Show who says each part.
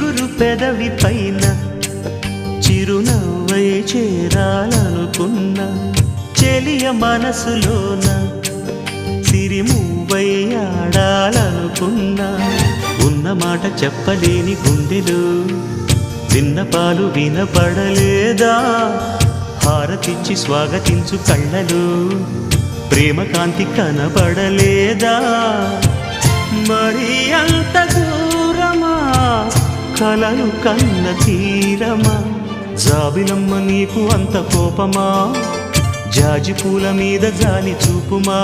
Speaker 1: పెదవి పైన చిరునవ్వై చేరాలనుకున్నా చెలియ మనసులోన సిరిమూవై ఆడాలనుకున్నా ఉన్న మాట చెప్పలేని గుండెలు విన్నపాలు వినపడలేదా? హారతిచ్చి స్వాగతించు కళ్ళలు ప్రేమ కాంతి కనపడలేదా? మరి అంత కలలు కన్న తీరమా జాబిలమ్మ నీకు అంత కోపమా? జాజి పూల మీద జాలి చూపుమా?